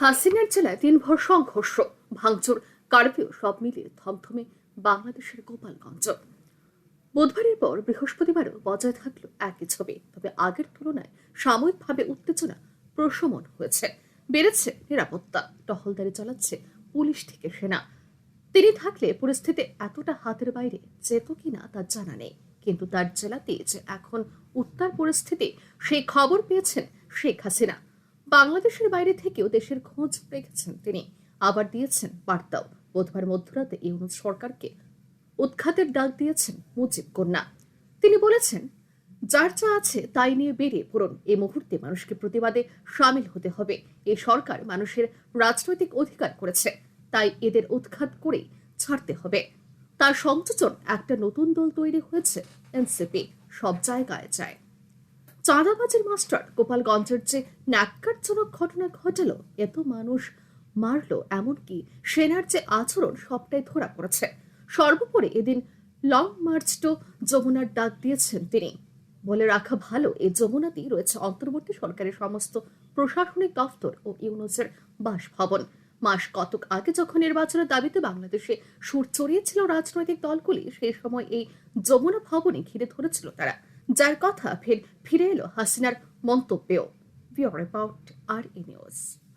হাসিনার জেলায় দিনভর সংঘর্ষ, ভাঙচুর, কারফিউ সব মিলিয়ে থমথমে বাংলাদেশের গোপালগঞ্জ। বুধবারের পর বৃহস্পতিবারও বজায় থাকল একই ছবি, তবে আগের তুলনায় সাময়িকভাবে উত্তেজনা প্রশমন হয়েছে। বেড়েছে নিরাপত্তা, টহলদারি চালাচ্ছে পুলিশ থেকে সেনা। তিনি থাকলে পরিস্থিতি এতটা হাতের বাইরে যেত কিনা তার জানা নেই, কিন্তু তার জেলাতে যে এখন উত্তার পরিস্থিতি, সেই খবর পেয়েছেন শেখ হাসিনা। বাংলাদেশের বাইরে থেকেও দেশের খোঁজ রেখেছেন তিনি। আবার দিয়েছেন বার্তাও। বুধবার মধ্যরাতে ইউনুস সরকারকে উৎখাতের ডাক দিয়েছেন মুজিব কন্যা। তিনি বলেছেন, যার যা আছে তাই নিয়ে বেরিয়ে পড়ুন। এ মুহূর্তে মানুষকে প্রতিবাদে সামিল হতে হবে। এ সরকার মানুষের রাজনৈতিক অধিকার করেছে। তাই এদের উৎখাত করেই ছাড়তে হবে। তার সংযোজন একটা নতুন দল তৈরি হয়েছে, এনসিপি। সব জায়গায় যায়। চাঁদাবাজের মাস্টার গোপালগঞ্জের যে ন্যাক্কারজনক ঘটনা ঘটালো এত মানুষ মারলো, এমনকি সেনার যে আচরণ সবটাই ধরা পড়েছে। সর্বোপরি এদিন লং মার্চ টু যমুনার ডাক দিয়েছেন তিনি। বলে রাখা ভালো এই যমুনাতেই রয়েছে অন্তর্বর্তী সরকারের সমস্ত প্রশাসনিক দফতর ও ইউনুসের বাসভবন। মাস কতক আগে যখন নির্বাচনের দাবিতে বাংলাদেশে সুর চড়িয়েছিল রাজনৈতিক দলগুলি, সেই সময় এই যমুনা ভবনে ঘিরে ধরেছিল তারা। যার কথা ফের ফিরে এলো হাসিনার মন্তব্যেও। বিওর অ্যাবাউট আর ই নিউজ।